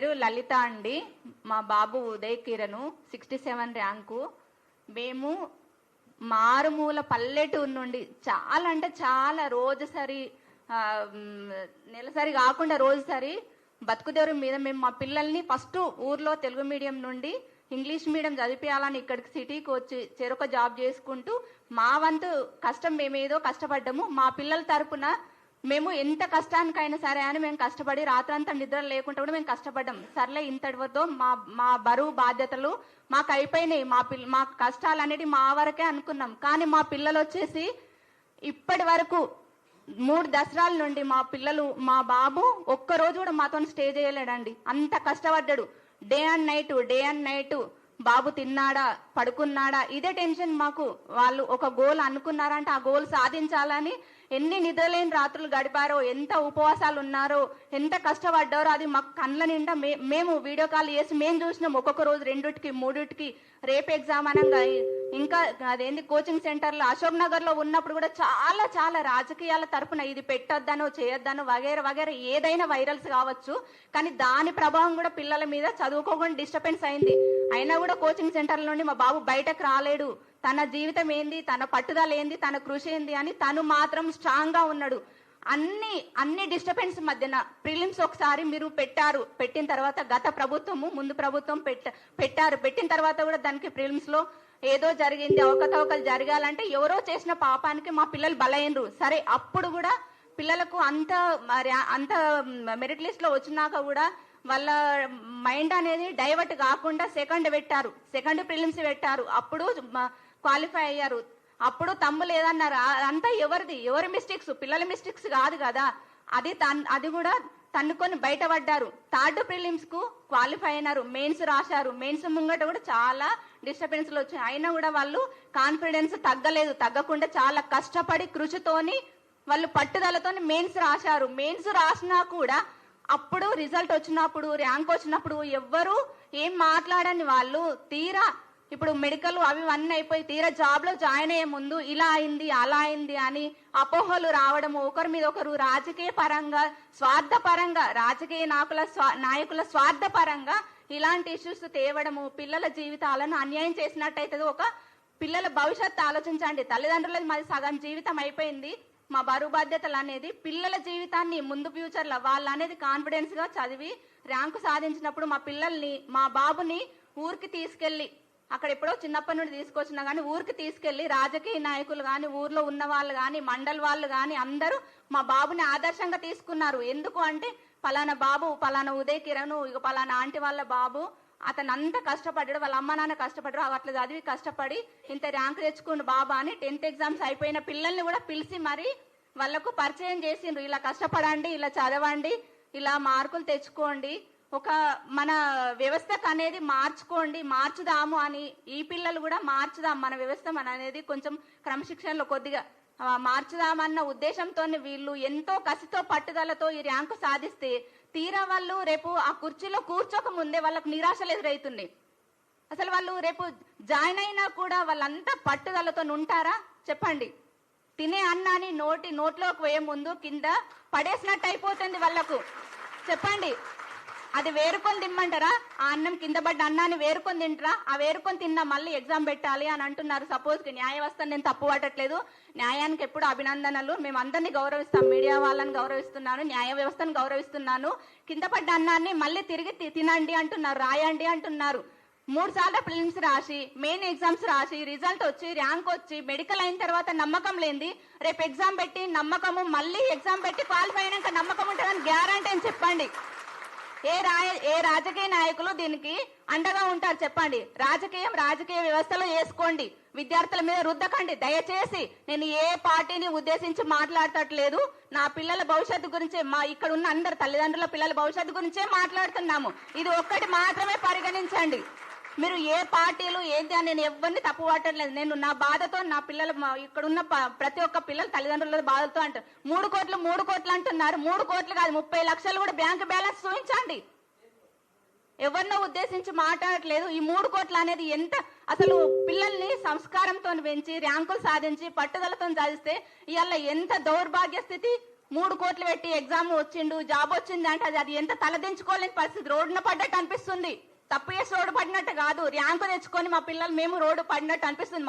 పేరు లలిత అండి. మా బాబు Uday Kiran sixty seven rank. మేము మారుమూల పల్లెటూరు నుండి చాలా అంటే చాలా రోజుసరి నెలసరి కాకుండా రోజుసరి బతుకుదేరు మీద మేము మా పిల్లల్ని ఫస్ట్ ఊర్లో తెలుగు మీడియం నుండి ఇంగ్లీష్ మీడియం చదివించాలని ఇక్కడికి సిటీకి వచ్చి చెరొక జాబ్ చేసుకుంటూ మా వంతు కష్టం మేమేదో కష్టపడ్డాము. మా పిల్లల తరపున మేము ఎంత కష్టానికైనా సరే అని మేము కష్టపడి రాత్రంతా నిద్ర లేకుండా కూడా మేము కష్టపడ్డాం. సర్లే ఇంతటి మా మా బరువు బాధ్యతలు మాకు అయిపోయినాయి. మా పిల్ల మా కష్టాలు అనేది మా వరకే అనుకున్నాం. కానీ మా పిల్లలు వచ్చేసి ఇప్పటి వరకు మూడు దసరాల నుండి మా పిల్లలు మా బాబు ఒక్క రోజు కూడా మాతో స్టే చేయలేడండి. అంత కష్టపడ్డాడు. Day and night day and night బాబు తిన్నాడా పడుకున్నాడా ఇదే టెన్షన్ మాకు. వాళ్ళు ఒక గోల్ అనుకున్నారంటే ఆ గోల్ సాధించాలని ఎన్ని నిద్రలేని రాత్రులు గడిపారో ఎంత ఉపవాసాలు ఉన్నారో ఎంత కష్టపడ్డారో అది మా కళ్ళ నిండా మేము వీడియో కాల్ చేసి మేము చూసినాం. ఒక్కొక్క రోజు రెండుటికి మూడుటికి రేపు ఎగ్జామ్ అనగా ఇంకా అదేంది కోచింగ్ సెంటర్లో అశోక్ నగర్లో ఉన్నప్పుడు కూడా చాలా చాలా రాజకీయాల తరపున ఇది పెట్టొద్దనో చేయొద్దనో వగేర వగేర ఏదైనా వైరల్స్ కావచ్చు. కానీ దాని ప్రభావం కూడా పిల్లల మీద చదువుకోకుండా డిస్టర్బెన్స్ అయింది. అయినా కూడా కోచింగ్ సెంటర్ల నుండి మా బాబు బయటకు రాలేడు. తన జీవితం ఏంది తన పట్టుదల ఏంది తన కృషి ఏంది అని తను మాత్రం స్ట్రాంగ్గా ఉన్నాడు. అన్ని అన్ని డిస్టర్బెన్స్ మధ్యన ప్రిలిమ్స్ ఒకసారి మీరు పెట్టారు. పెట్టిన తర్వాత గత ప్రభుత్వము ముందు ప్రభుత్వం పెట్ట పెట్టారు. పెట్టిన తర్వాత కూడా దానికి ప్రిలిమ్స్లో ఏదో జరిగింది అవకతవకలు జరగాలంటే ఎవరో చేసిన పాపానికి మా పిల్లలు బలైనరు సరే అప్పుడు కూడా పిల్లలకు అంత మరి అంత మెరిట్ లిస్ట్లో వచ్చినాక కూడా వాళ్ళ మైండ్ అనేది డైవర్ట్ కాకుండా సెకండ్ పెట్టారు. సెకండ్ ప్రిలిమ్స్ పెట్టారు. అప్పుడు క్వాలిఫై అయ్యారు. అప్పుడు తమ్ము లేదన్నారు. అంతా ఎవరిది? ఎవరి మిస్టేక్స్? పిల్లల మిస్టేక్స్ కాదు కదా. అది తన్ అది కూడా తన్నుకొని బయటపడ్డారు. థర్డ్ ప్రిలిమ్స్కు క్వాలిఫై అయినారు. మెయిన్స్ రాశారు. మెయిన్స్ ముంగట కూడా చాలా డిస్టర్బెన్స్లు వచ్చాయి అయినా కూడా వాళ్ళు కాన్ఫిడెన్స్ తగ్గలేదు. తగ్గకుండా చాలా కష్టపడి కృషితోని వాళ్ళు పట్టుదలతో మెయిన్స్ రాశారు. మెయిన్స్ రాసినా కూడా అప్పుడు రిజల్ట్ వచ్చినప్పుడు ర్యాంక్ వచ్చినప్పుడు ఎవ్వరు ఏం మాట్లాడని వాళ్ళు తీరా ఇప్పుడు మెడికల్ అవి అన్నీ అయిపోయి తీరా జాబ్లో జాయిన్ అయ్యే ముందు ఇలా అయింది అలా అయింది అని అపోహలు రావడము ఒకరి మీద ఒకరు రాజకీయ పరంగా స్వార్థ పరంగా రాజకీయ నాయకుల స్వా- నాయకుల స్వార్థ పరంగా ఇలాంటి ఇష్యూస్ తేవడము పిల్లల జీవితాలను అన్యాయం చేసినట్టయితే ఒక పిల్లల భవిష్యత్తు ఆలోచించండి. తల్లిదండ్రులది మాది సగం జీవితం అయిపోయింది. మా బరువు బాధ్యతలు అనేది పిల్లల జీవితాన్ని ముందు ఫ్యూచర్లో వాళ్ళు అనేది కాన్ఫిడెన్స్గా చదివి ర్యాంకు సాధించినప్పుడు మా పిల్లల్ని మా బాబుని ఊరికి తీసుకెళ్ళి అక్కడ ఎప్పుడో చిన్నప్పటి నుండి తీసుకొచ్చినా కానీ ఊరికి తీసుకెళ్ళి రాజకీయ నాయకులు కానీ ఊర్లో ఉన్న వాళ్ళు కానీ మండల్ వాళ్ళు కానీ అందరూ మా బాబుని ఆదర్శంగా తీసుకున్నారు. ఎందుకు అంటే పలానా బాబు పలానా ఉదయ్ కిరణ్ ఇక పలానా ఆంటీ వాళ్ళ బాబు అతను అంత కష్టపడ్డాడు వాళ్ళ అమ్మ నాన్న కష్టపడ్డాడు అట్లా చదివి కష్టపడి ఇంత ర్యాంక్ తెచ్చుకుండు బాబా అని టెన్త్ ఎగ్జామ్స్ అయిపోయిన పిల్లల్ని కూడా పిలిచి మరి వాళ్ళకు పరిచయం చేసిండ్రు. ఇలా కష్టపడండి ఇలా చదవండి ఇలా మార్కులు తెచ్చుకోండి ఒక మన వ్యవస్థకు అనేది మార్చుకోండి మార్చుదాము అని ఈ పిల్లలు కూడా మార్చుదాం మన వ్యవస్థ మన అనేది కొంచెం క్రమశిక్షణలో కొద్దిగా మార్చుదామన్న ఉద్దేశంతో వీళ్ళు ఎంతో కసితో పట్టుదలతో ఈ ర్యాంకు సాధిస్తే తీరా వాళ్ళు రేపు ఆ కుర్చీలో కూర్చోక ముందే వాళ్ళకు నిరాశలు ఎదురవుతుంది అసలు వాళ్ళు రేపు జాయిన్ అయినా కూడా వాళ్ళంతా పట్టుదలతో ఉంటారా? చెప్పండి. తినే అన్నాన్ని నోటి నోట్లోకి వేయ ముందు కింద పడేసినట్టు అయిపోతుంది వాళ్ళకు. చెప్పండి. అది వేరుకొని తిమ్మంటారా? ఆ అన్నం కింద పడ్డ అన్నాన్ని వేరుకొని తింటారా? ఆ వేరుకొని తిన్నా మళ్ళీ ఎగ్జామ్ పెట్టాలి అని అంటున్నారు. సపోజ్ న్యాయ వ్యవస్థను నేను తప్పు పట్టట్లేదు. న్యాయానికి ఎప్పుడు అభినందనలు. మేము అందరినీ గౌరవిస్తాం. మీడియా వాళ్ళని గౌరవిస్తున్నాను. న్యాయ వ్యవస్థను గౌరవిస్తున్నాను. కింద పడ్డ అన్నాన్ని మళ్ళీ తిరిగి తి- తినండి అంటున్నారు. రాయండి అంటున్నారు. మూడు సార్లు ప్రిలిమ్స్ రాసి మెయిన్ ఎగ్జామ్స్ రాసి రిజల్ట్ వచ్చి ర్యాంక్ వచ్చి మెడికల్ అయిన తర్వాత నమ్మకం లేనిది రేపు ఎగ్జామ్ పెట్టి నమ్మకము మళ్ళీ ఎగ్జామ్ పెట్టి క్వాలిఫై అయినాక నమ్మకం ఉంటుందని గ్యారంటీ అని చెప్పండి. ఏ రాయ ఏ రాజకీయ నాయకులు దీనికి అండగా ఉంటారు చెప్పండి. రాజకీయం రాజకీయ వ్యవస్థలో వేసుకోండి. విద్యార్థుల మీద రుద్దకండి. దయచేసి నేను ఏ పార్టీని ఉద్దేశించి మాట్లాడటట్లేదు నా పిల్లల భవిష్యత్తు గురించే మా ఇక్కడ ఉన్న అందరు తల్లిదండ్రుల పిల్లల భవిష్యత్తు గురించే మాట్లాడుతున్నాము. ఇది ఒక్కటి మాత్రమే పరిగణించండి. మీరు ఏ పార్టీలు ఏంటి అని నేను ఎవరిని తప్పు పట్టట్లేదు. నేను నా బాధతో నా పిల్లలు ఇక్కడున్న ప్రతి ఒక్క పిల్లల తల్లిదండ్రుల బాధతో అంటారు మూడు కోట్లు మూడు కోట్లు అంటున్నారు. మూడు కోట్లు కాదు ముప్పై లక్షలు కూడా బ్యాంక్ బ్యాలెన్స్ చూపించండి. ఎవరినో ఉద్దేశించి మాట్లాడట్లేదు. ఈ మూడు కోట్లు అనేది ఎంత అసలు పిల్లల్ని సంస్కారంతో పెంచి ర్యాంకులు సాధించి పట్టుదలతో సాధిస్తే ఇవాళ ఎంత దౌర్భాగ్య స్థితి. మూడు కోట్లు పెట్టి ఎగ్జామ్ వచ్చిండు జాబ్ వచ్చింది అంటే అది అది ఎంత తలదించుకోలేని పరిస్థితి. రోడ్డున పడ్డట్టు అనిపిస్తుంది. తప్పు చేసి రోడ్డు పడినట్టు కాదు. ర్యాంకు తెచ్చుకొని మా పిల్లలు మేము రోడ్డు పడినట్టు అనిపిస్తుంది.